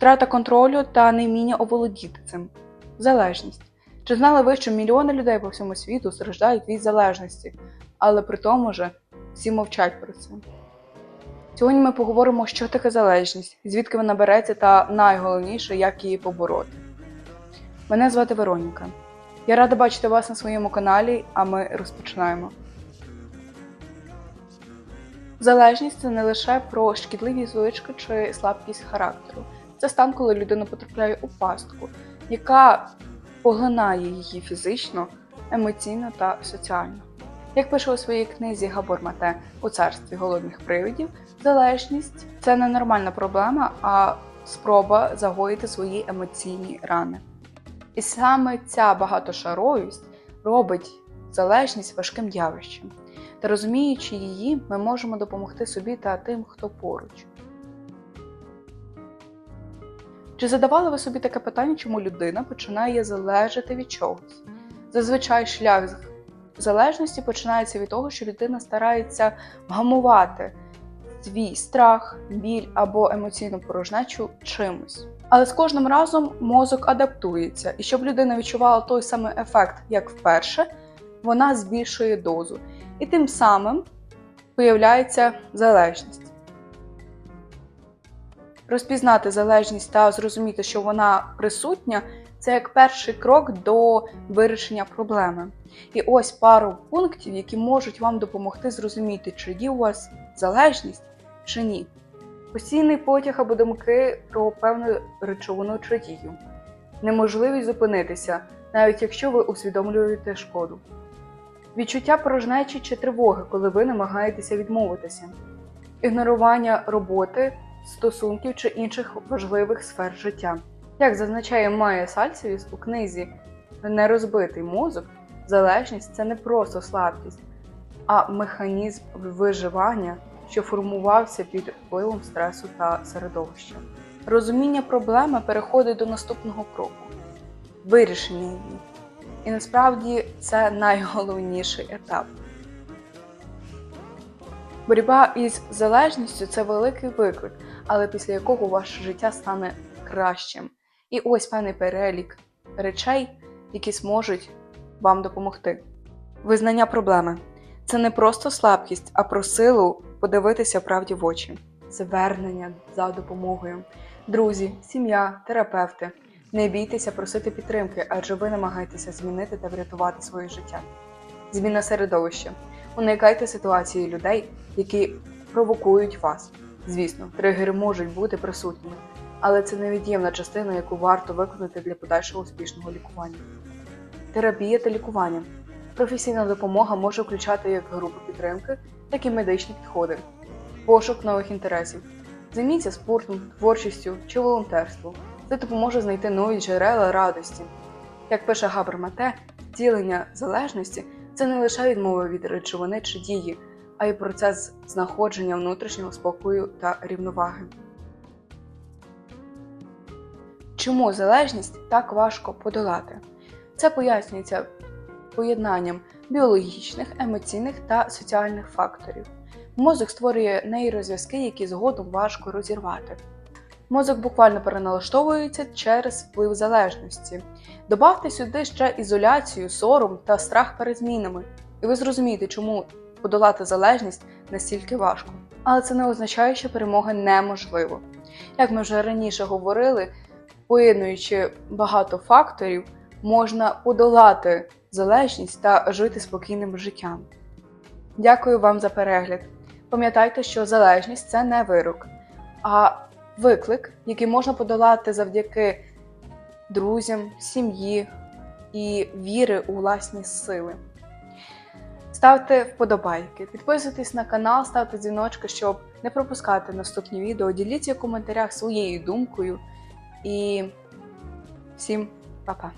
втрата контролю та невміння оволодіти цим. Залежність. Чи знали ви, що мільйони людей по всьому світу страждають від залежності, але при тому же всі мовчать про це. Сьогодні ми поговоримо, що таке залежність, звідки вона береться, та найголовніше, як її побороти. Мене звати Вероніка. Я рада бачити вас на своєму каналі, а ми розпочинаємо. Залежність це не лише про шкідливі звички чи слабкість характеру. Це стан, коли людина потрапляє у пастку, яка поглинає її фізично, емоційно та соціально. Як пише у своїй книзі Габор Мате у царстві голодних привидів, залежність це не нормальна проблема, а спроба загоїти свої емоційні рани. І саме ця багатошаровість робить залежність важким явищем. Та розуміючи її, ми можемо допомогти собі та тим, хто поруч. Чи задавали ви собі таке питання, чому людина починає залежати від чогось? Зазвичай шлях залежності починається від того, що людина старається вгамувати свій страх, біль або емоційну порожнечу чимось. Але з кожним разом мозок адаптується, і щоб людина відчувала той самий ефект, як вперше, вона збільшує дозу. І тим самим появляється залежність. Розпізнати залежність та зрозуміти, що вона присутня, це як перший крок до вирішення проблеми. І ось пару пунктів, які можуть вам допомогти зрозуміти, чи є у вас залежність чи ні. Постійний потяг або думки про певну речовину чи дію. Неможливість зупинитися, навіть якщо ви усвідомлюєте шкоду. Відчуття порожнечі чи тривоги, коли ви намагаєтеся відмовитися, ігнорування роботи, стосунків чи інших важливих сфер життя. Як зазначає Майя Сальсевіс у книзі Нерозбитий мозок, залежність це не просто слабкість, а механізм виживання, що формувався під впливом стресу та середовища. Розуміння проблеми переходить до наступного кроку вирішення її. І насправді це найголовніший етап. Боротьба із залежністю це великий виклик, але після якого ваше життя стане кращим. І ось певний перелік речей, які зможуть вам допомогти. Визнання проблеми це не просто слабкість, а про силу подивитися правді в очі, звернення за допомогою, друзі, сім'я, терапевти. Не бійтеся просити підтримки, адже ви намагаєтеся змінити та врятувати своє життя. Зміна середовища. Уникайте ситуації людей, які провокують вас. Звісно, тригери можуть бути присутніми, але це невід'ємна частина, яку варто виконати для подальшого успішного лікування. Терапія та лікування. Професійна допомога може включати як групи підтримки, так і медичні підходи, пошук нових інтересів. Займіться спортом, творчістю чи волонтерством. Це допоможе знайти нові джерела радості. Як пише Габр Мате, втілення залежності це не лише відмова від речовини чи дії, а й процес знаходження внутрішнього спокою та рівноваги. Чому залежність так важко подолати? Це пояснюється поєднанням біологічних, емоційних та соціальних факторів. Мозок створює нейрозв'язки, які згодом важко розірвати. Мозок буквально переналаштовується через вплив залежності. Добавте сюди ще ізоляцію, сором та страх перед змінами, і ви зрозумієте, чому подолати залежність настільки важко. Але це не означає, що перемога неможлива. Як ми вже раніше говорили, поєднуючи багато факторів, можна подолати залежність та жити спокійним життям. Дякую вам за перегляд. Пам'ятайте, що залежність це не вирок, а виклик, який можна подолати завдяки друзям, сім'ї і віри у власні сили. Ставте вподобайки, підписуйтесь на канал, ставте дзвіночки, щоб не пропускати наступні відео. Діліться в коментарях своєю думкою. І всім па-па!